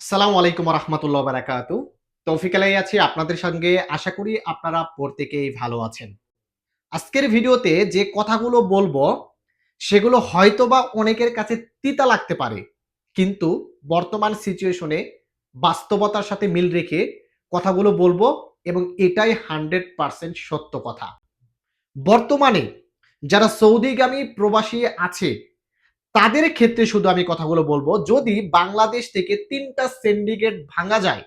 সালাম আলাইকুম রহমতুল্লাহ বারাকাতু তৌফিক আলাই আছি আপনাদের সঙ্গে। আশা করি আপনারা প্রত্যেকেই ভালো আছেন। আজকের ভিডিওতে যে কথাগুলো বলব, সেগুলো হয়তোবা অনেকের কাছে তিতা লাগতে পারে। কিন্তু বর্তমান সিচুয়েশনে বাস্তবতার সাথে মিল রেখে কথাগুলো বলব এবং এটাই হান্ড্রেড পার্সেন্ট সত্য কথা। বর্তমানে যারা সৌদিগামী প্রবাসী আছে তাদের ক্ষেত্রে শুধু আমি কথাগুলো বলব, যদি বাংলাদেশ থেকে তিনটা সিন্ডিকেট ভাঙা যায়,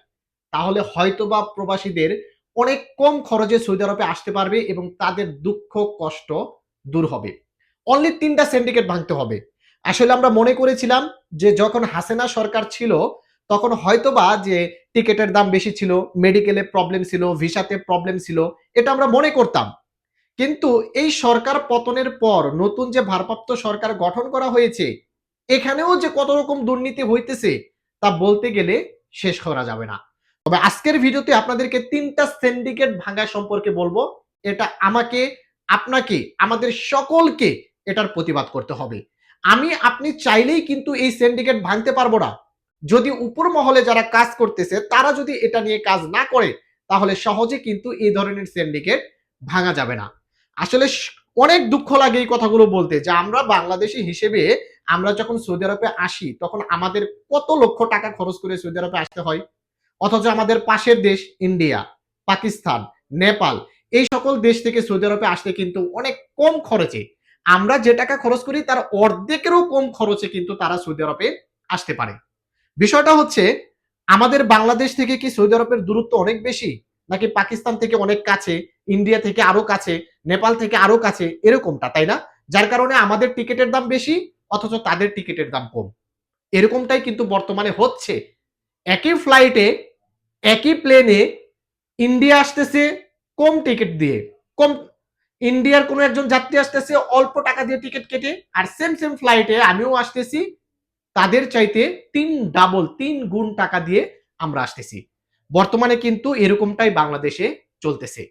তাহলে হয়তোবা প্রবাসীদের অনেক কম খরচে সৌদি আরবে আসতে পারবে এবং তাদের দুঃখ, কষ্ট দূর হবে। অনলি তিনটা সিন্ডিকেট ভাঙতে হবে। আসলে আমরা মনে করেছিলাম যে যখন হাসিনা সরকার ছিল, তখন হয়তোবা যে টিকেটের দাম বেশি ছিল মেডিকেলে প্রবলেম ছিল ভিসাতে প্রবলেম ছিল, এটা আমরা মনে করতাম। কিন্তু এই সরকার পতনের পর নতুন যে ভারপ্রাপ্ত সরকার গঠন করা হয়েছে, এখানেও যে কত রকম দুর্নীতি হইতেছে তা বলতে গেলে শেষ করা যাবে না। তবে আজকের ভিডিওতে আপনাদেরকে তিনটা সিন্ডিকেট ভাঙা সম্পর্কে বলব। এটা আমাকে, আপনাকে, আমাদের সকলকে এটার প্রতিবাদ করতে হবে। আমি, আপনি চাইলেই কিন্তু এই সিন্ডিকেট ভাঙতে পারব না। যদি উপর মহলে যারা কাজ করতেছে, তারা যদি এটা নিয়ে কাজ না করে, তাহলে সহজে কিন্তু এই ধরনের সিন্ডিকেট ভাঙা যাবে না। আসলে অনেক দুঃখ লাগে এই কথাগুলো বলতে, যে আমরা বাংলাদেশি হিসেবে আমরা যখন সৌদি আরবে আসি, তখন আমাদের কত লক্ষ টাকা খরচ করে সৌদি আরবে আসতে হয়? অথচ আমাদের পাশের দেশ ইন্ডিয়া, পাকিস্তান, নেপাল, এই সকল দেশ থেকে সৌদি আরবে আসতে কিন্তু অনেক কম খরচে। আমরা যে টাকা খরচ করি, তার অর্ধেকেরও কম খরচে কিন্তু তারা সৌদি আরবে আসতে পারে। বিষয়টা হচ্ছে, আমাদের বাংলাদেশ থেকে কি সৌদি আরবের দূরত্ব অনেক বেশি, নাকি পাকিস্তান থেকে অনেক কাছে? ইন্ডিয়া থেকে আরও কাছে নেপাল থেকে আরও কাছে, এরকমটা, তাই না? যার কারণে আমাদের টিকিটের দাম বেশি, অথচ তাদের টিকিটের দাম কম। এরকমটাই কিন্তু বর্তমানে হচ্ছে। একই ফ্লাইটে একই প্লেনে ইন্ডিয়া আসতেছে কম টিকিট দিয়ে। কম ইন্ডিয়ার কোনো একজন যাত্রী আসতেছে অল্প টাকা দিয়ে টিকিট কেটে, আর সেম সেম ফ্লাইটে আমিও আসতেছি, তাদের চাইতে তিন ডাবল তিন গুণ টাকা দিয়ে আমরা আসতেছি। বর্তমানে কিন্তু এরকমটাই বাংলাদেশে চলতেছে।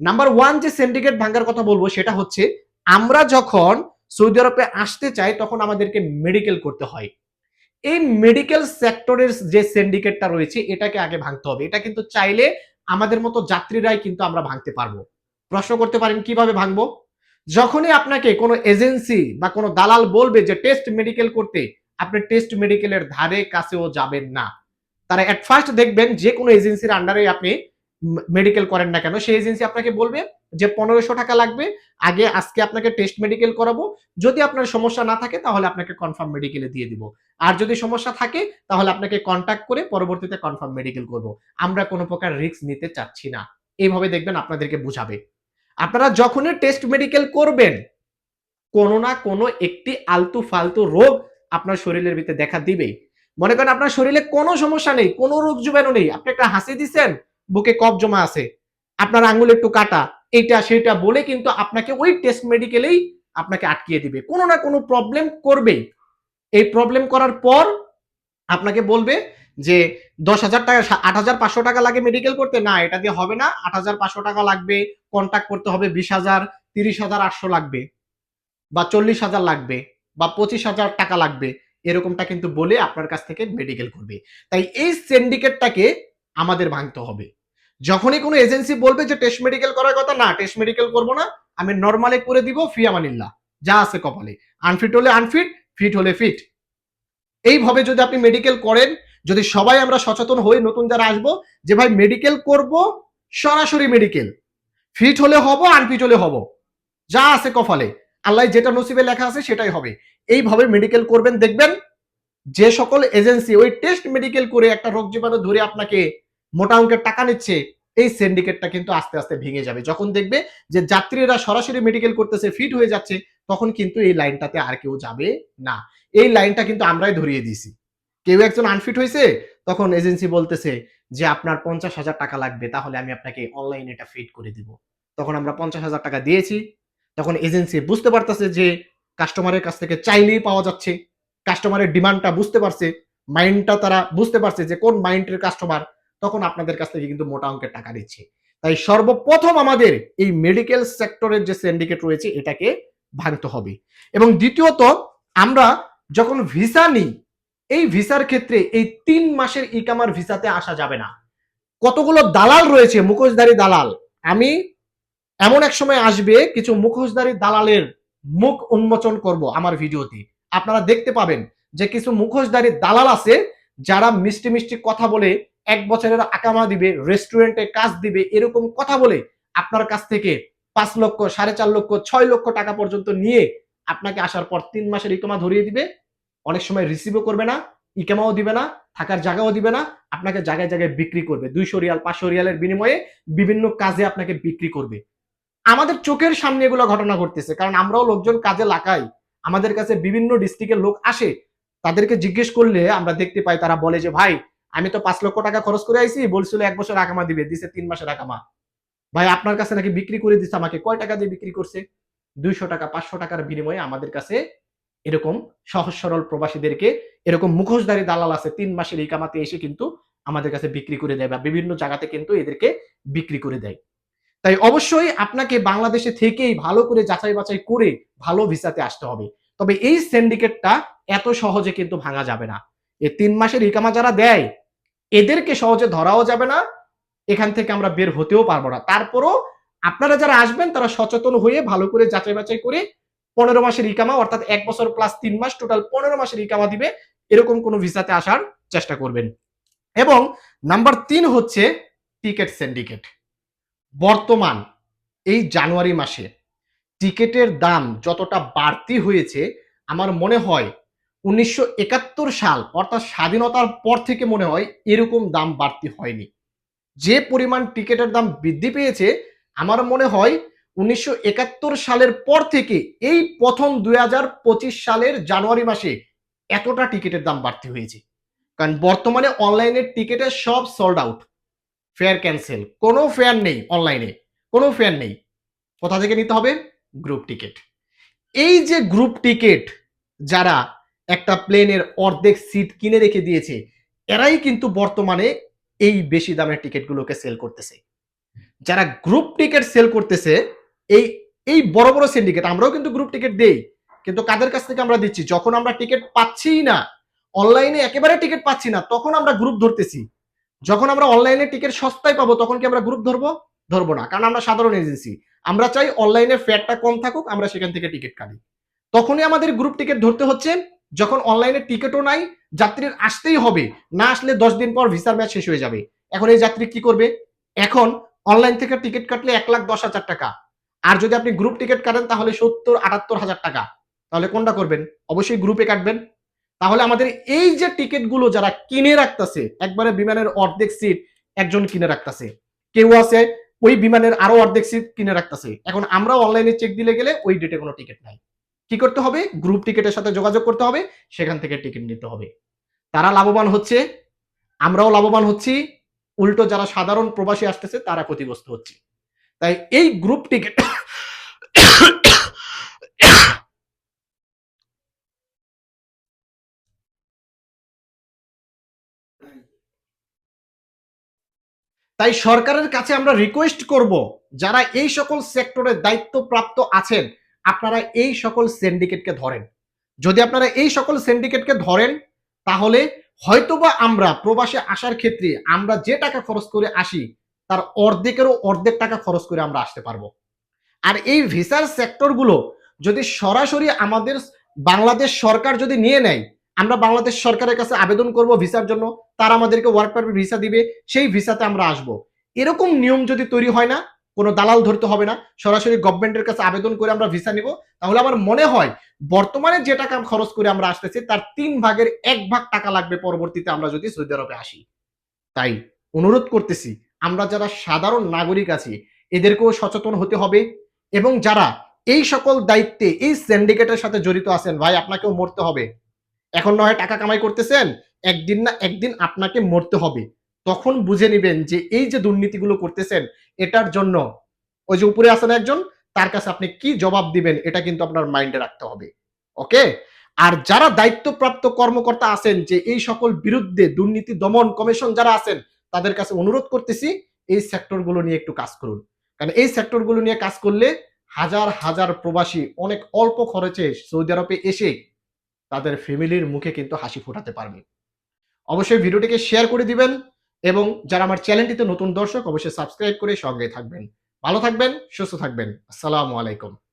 নাম্বার ওয়ান যে সিন্ডিকেট ভাঙ্গার কথা বলব, সেটা হচ্ছে আমরা যখন সৌদি আরবে আসতে চাই, তখন আমাদেরকে মেডিকেল করতে হয়। এই মেডিকেল সেক্টরের যে সিন্ডিকেটটা রয়েছে, এটাকে আগে ভাঙতে হবে। এটা কিন্তু চাইলে আমাদের মতো যাত্রীরাই কিন্তু আমরা ভাঙতে পারব। প্রশ্ন করতে পারেন, কীভাবে ভাঙবো? যখনই আপনাকে কোনো এজেন্সি বা কোনো দালাল বলবে যে টেস্ট মেডিকেল করতে, আপনি টেস্ট মেডিকেলের ধারে কাছেও যাবেন না। তারা এট ফার্স্ট দেখবেন যে কোনো এজেন্সির আন্ডারে আপনি মেডিকেল করেন না কেন? সেই এজেন্সি আপনাকে বলবে যে পনেরোশো টাকা লাগবে, আগে, আজকে আপনাকে টেস্ট মেডিকেল করাবো। যদি আপনার সমস্যা না থাকে, তাহলে আপনাকে কনফার্ম মেডিকেলে দিয়ে দিব। আর যদি সমস্যা থাকে, তাহলে আপনাকে কন্ট্যাক্ট করে পরবর্তীতে কনফার্ম মেডিকেল করব। আমরা কোনো প্রকার রিস্ক নিতে চাচ্ছি না। এইভাবে দেখবেন আপনাদেরকে বুঝাবে। আপনারা যখনই টেস্ট মেডিকেল করবেন, কোনো না কোনো একটি আলতু ফালতু রোগ আপনার শরীরের ভিতরে দেখা দিবেই। মনে করেন আপনার শরীরে কোনো সমস্যা নেই, কোনো রোগ জীবাণু নেই। আপনি একটা হাসি দিছেন বুকে কফ জমা আছে, আপনার আঙ্গুল একটু কাটা, এইটা সেটা বলে কিন্তু আপনাকে ওই টেস্ট মেডিকেলেই আপনাকে আটকিয়ে দিবে। কোনো না কোনো প্রবলেম করবেই। এই প্রবলেম করার পর আপনাকে বলবে যে, দশ হাজার টাকা আট হাজার পাঁচশো টাকা লাগে মেডিকেল করতে? না, এটা দিয়ে হবে না। আট হাজার পাঁচশো টাকা লাগবে কন্ট্যাক্ট করতে হবে বিশ হাজার, তিরিশ হাজার, আটশো লাগবে বা চল্লিশ হাজার লাগবে বা পঁচিশ হাজার টাকা লাগবে। এরকমটা কিন্তু বলে আপনার কাছ থেকে মেডিকেল করবে। তাই এই সিন্ডিকেটটাকে আমাদের ভাঙতে হবে। যখনই কোনো এজেন্সি বলবে যে টেস্ট মেডিকেল করার কথা, না টেস্ট মেডিকেল করব না, আমি নর্মালে করে দিব ফি আমানিল্লাহ, যা আছে কপালে। আনফিট হলে আনফিট ফিট হলে ফিট এইভাবে যদি আপনি মেডিকেল করেন, যদি সবাই আমরা সচেতন হই, নতুন যারা আসব, যে ভাই মেডিকেল করব, সরাসরি মেডিকেল ফিট হলে হব আনফিট হলে হব। যা আছে কপালে। আল্লাহ যেটা নসিবে লেখা আছে, সেটাই হবে। এইভাবে মেডিকেল করবেন, দেখবেন যে সকল এজেন্সি ওই টেস্ট মেডিকেল করে একটা রোগ জীবাণু ধরে আপনাকে মোটা অঙ্কের টাকা নিচ্ছে, এই সিন্ডিকেটটা কিন্তু আস্তে আস্তে ভেঙে যাবে। যখন দেখবে যে যাত্রীরা সরাসরি মেডিকেল করতেছে ফিট হয়ে যাচ্ছে, তখন কিন্তু এই লাইনটাতে আর কেউ যাবে না। এই লাইনটা কিন্তু আমরাই ধরিয়ে দিয়েছি। কেউ একজন আনফিট হয়েছে, তখন এজেন্সি বলতেছে যে, আপনার পঞ্চাশ হাজার টাকা লাগবে, তাহলে আমি আপনাকে অনলাইনে এটা ফিট করে দিব। তখন আমরা পঞ্চাশ হাজার টাকা দিয়েছি। তখন এজেন্সি বুঝতে পারতেছে যে কাস্টমারের কাছ থেকে চাইলেই পাওয়া যাচ্ছে। কাস্টমারের ডিমান্ডটা বুঝতে পারছে। মাইন্ডটা তারা বুঝতে পারছে যে, কোন মাইন্ডের কাস্টমার তখন আপনাদের কাছ থেকে কিন্তু মোটা অঙ্কের টাকা দিচ্ছে। তাই সর্বপ্রথম আমাদের এই মেডিকেল সেক্টরের যে সিন্ডিকেট রয়েছে, এটাকে ভাঙতে হবে। এবং দ্বিতীয়ত, আমরা যখন ভিসা নিই, এই ভিসার ক্ষেত্রে এই তিন মাসের ইকামার ভিসাতে আসা যাবে না। কতগুলো দালাল রয়েছে, মুখোশধারী দালাল? আমি এমন এক সময় আসবে, কিছু মুখোশধারী দালালের মুখ উন্মোচন করব আমার ভিডিওতে। আপনারা দেখতে পাবেন যে কিছু মুখোশধারী দালাল আছে, যারা মিষ্টি মিষ্টি কথা বলে এক বছরের আকামা দিবে রেস্টুরেন্টে কাজ দিবে, এরকম কথা বলে আপনার কাছ থেকে পাঁচ লক্ষ, সাড়ে চার লক্ষ, ছয় লক্ষ টাকা পর্যন্ত নিয়ে আপনাকে আসার পর তিন মাসের ইকামা ধরিয়ে দিবে। অনেক সময় রিসিভও করবে না, ইকামাও দিবে না, থাকার জায়গাও দিবে না, আপনাকে জায়গায় জায়গায় বিক্রি করবে। দুইশো রিয়াল, পাঁচশো রিয়ালের বিনিময়ে বিভিন্ন কাজে আপনাকে বিক্রি করবে। আমাদের চোখের সামনে এগুলো ঘটনা ঘটতেছে, কারণ আমরাও লোকজন কাজে লাগাই। আমাদের কাছে বিভিন্ন ডিস্ট্রিক্টের লোক আসে, তাদেরকে জিজ্ঞেস করলে আমরা দেখতে পাই, তারা বলে যে, ভাই আমি তো পাঁচ লক্ষ টাকা খরচ করে আইছি, বলছিল এক বছর আকামা দিবে, দিছে তিন মাসের আকামা ভাই, আপনার কাছে নাকি বিক্রি করে দিচ্ছে আমাকে, কয় টাকা দিয়ে বিক্রি করছে? দুইশো টাকা, পাঁচশো টাকার বিনিময়ে আমাদের কাছে এরকম সহজ সরল প্রবাসীদেরকে এরকম মুখোশধারী দালাল আছে, তিন মাসের এই কামাতে এসে কিন্তু আমাদের কাছে বিক্রি করে দেয় বা বিভিন্ন জায়গাতে কিন্তু এদেরকে বিক্রি করে দেয়। তাই অবশ্যই আপনাকে বাংলাদেশে থেকেই ভালো করে যাচাই বাছাই করে ভালো ভিসাতে আসতে হবে। তবে এই সিন্ডিকেটটা এত সহজে কিন্তু ভাঙা যাবে না। এই তিন মাসের ইকামা যারা দেয় এদেরকে সহজে ধরাও যাবে না, এখান থেকে আমরা বের হতেও পারব না। তারপরও আপনারা যারা আসবেন, তারা সচেতন হয়ে ভালো করে যাচাই বাছাই করে পনেরো মাসের ইকামা, অর্থাৎ এক বছর প্লাস তিন মাস টোটাল পনেরো মাসের ইকামা দিবে, এরকম কোনো ভিসাতে আসার চেষ্টা করবেন। এবং নাম্বার তিন হচ্ছে টিকেট সিন্ডিকেট বর্তমান, এই জানুয়ারি মাসে টিকেটের দাম যতটা বাড়তি হয়েছে, আমার মনে হয় উনিশশো একাত্তর সাল, অর্থাৎ স্বাধীনতার পর থেকে মনে হয় এরকম দাম বাড়তি হয়নি। যে পরিমাণ টিকিটের দাম বৃদ্ধি পেয়েছে, আমার মনে হয় উনিশশো একাত্তর সালের পর থেকে এই প্রথম দু হাজার পঁচিশ সালের জানুয়ারি মাসে এতটা টিকিটের দাম বাড়তি হয়েছে। কারণ বর্তমানে অনলাইনের টিকিটের সব সোল্ড আউট ফেয়ার ক্যান্সেল কোনো ফেয়ার নেই অনলাইনে। কোনো ফেয়ার নেই। কোথা থেকে নিতে হবে? গ্রুপ টিকিট এই যে গ্রুপ টিকিট যারা একটা প্লেনের অর্ধেক সিট কিনে রেখে দিয়েছে। এরাই কিন্তু বর্তমানে এই বেশি দামের টিকিটগুলোকে সেল করতেছে। যারা গ্রুপ টিকিট সেল করতেছে, এই এই বড় বড় সিন্ডিকেট আমরাও কিন্তু গ্রুপ টিকিট দেই। কিন্তু কাদের কাছ থেকে আমরা দিচ্ছি? যখন আমরা টিকিট পাচ্ছি না অনলাইনে একেবারে টিকিট পাচ্ছি না, তখন আমরা গ্রুপ ধরতেছি। যখন আমরা অনলাইনে টিকিট সস্তায় পাবো, তখন কি আমরা গ্রুপ ধরবো? ধরবো না, কারণ আমরা সাধারণ এজেন্সি আমরা চাই অনলাইনে ফেয়ারটা কম থাকুক, আমরা সেখান থেকে টিকিট কাটি। তখনই আমাদের গ্রুপ টিকিট ধরতে হচ্ছে যখন অনলাইনে টিকিটও নাই, যাত্রীর আসতেই হবে। না আসলে দশ দিন পর ভিসার ম্যাচ শেষ হয়ে যাবে। এখন এই যাত্রী কি করবে? এখন অনলাইন থেকে টিকিট কাটলে এক লাখ দশ হাজার টাকা। আর যদি আপনি গ্রুপ টিকিট কাটেন, তাহলে সত্তর, আটাত্তর হাজার টাকা। তাহলে কোনটা করবেন? অবশ্যই গ্রুপে কাটবেন। তাহলে আমাদের এই যে টিকিটগুলো যারা কিনে রাখতেছে, একবারে বিমানের অর্ধেক সিট একজন কিনে রাখতেছে। কেউ আছে, ওই বিমানের আরও অর্ধেক সিট কিনে রাখতেছে। এখন আমরা অনলাইনে চেক দিলে গেলে ওই ডেটে কোনো টিকিট নাই। কি করতে হবে? গ্রুপ টিকিটের সাথে যোগাযোগ করতে হবে, সেখান থেকে টিকিট নিতে হবে। তারা লাভবান হচ্ছে, আমরাও লাভবান হচ্ছি, উল্টো যারা সাধারণ প্রবাসী আসতেছে, তারা ক্ষতিগ্রস্ত হচ্ছে। তাই এই গ্রুপ টিকিট তাই সরকারের কাছে আমরা রিকোয়েস্ট করব, যারা এই সকল সেক্টরে দায়িত্বপ্রাপ্ত আছেন আপনারা এই সকল সিন্ডিকেটকে ধরেন। যদি আপনারা এই সকল সিন্ডিকেটকে ধরেন, তাহলে হয়তোবা আমরা প্রবাসে আসার ক্ষেত্রে আমরা যে টাকা খরচ করে আসি, তার অর্ধেকেরও অর্ধেক টাকা খরচ করে আমরা আসতে পারব। আর এই ভিসার সেক্টরগুলো যদি সরাসরি আমাদের বাংলাদেশ সরকার যদি নিয়ে নেয়, আমরা বাংলাদেশ সরকারের কাছে আবেদন করব ভিসার জন্য, তারা আমাদেরকে ওয়ার্ক পারমিট ভিসা দিবে, সেই ভিসাতে আমরা আসব। এরকম নিয়ম যদি তৈরি হয় না কোনো দালাল ধরতে হবে না। সরাসরি গভর্নমেন্টের কাছে আবেদন করে আমরা ভিসা নিব। তাহলে আমার মনে হয় বর্তমানে যে টাকা খরচ করে আমরা আসতেছি, তার তিন ভাগের এক ভাগ টাকা লাগবে পরবর্তীতে আমরা যদি সৌদি আরবে আসি। তাই অনুরোধ করতেছি, আমরা যারা সাধারণ নাগরিক আছি, এদেরকেও সচেতন হতে হবে এবং যারা এই সকল দায়িত্বে, এই সিন্ডিকেটের সাথে জড়িত আছেন, ভাই, আপনাকেও মরতে হবে। এখন নয়, টাকা কামাই করতেছেন, একদিন না একদিন আপনাকে মরতে হবে। তখন বুঝে নেবেন যে এই যে দুর্নীতিগুলো করতেছেন, এটার জন্য ওই যে উপরে আসেন একজন, তার কাছে আপনি কি জবাব দিবেন, এটা কিন্তু আপনার মাইন্ডে রাখতে হবে। ওকে আর যারা দায়িত্বপ্রাপ্ত কর্মকর্তা আছেন, যে এই সকল বিরুদ্ধে দুর্নীতি দমন কমিশন যারা আছেন, তাদের কাছে অনুরোধ করতেছি, এই সেক্টরগুলো নিয়ে একটু কাজ করুন। কারণ এই সেক্টরগুলো নিয়ে কাজ করলে হাজার হাজার প্রবাসী অনেক অল্প খরচে সৌদি আরবে এসে তাদের ফ্যামিলির মুখে কিন্তু হাসি ফোটাতে পারবে। অবশ্যই ভিডিওটিকে শেয়ার করে দিবেন এবং যারা আমার চ্যানেলটিতে নতুন দর্শক অবশ্যই সাবস্ক্রাইব করে সঙ্গে থাকবেন। ভালো থাকবেন, সুস্থ থাকবেন। আসসালামু আলাইকুম।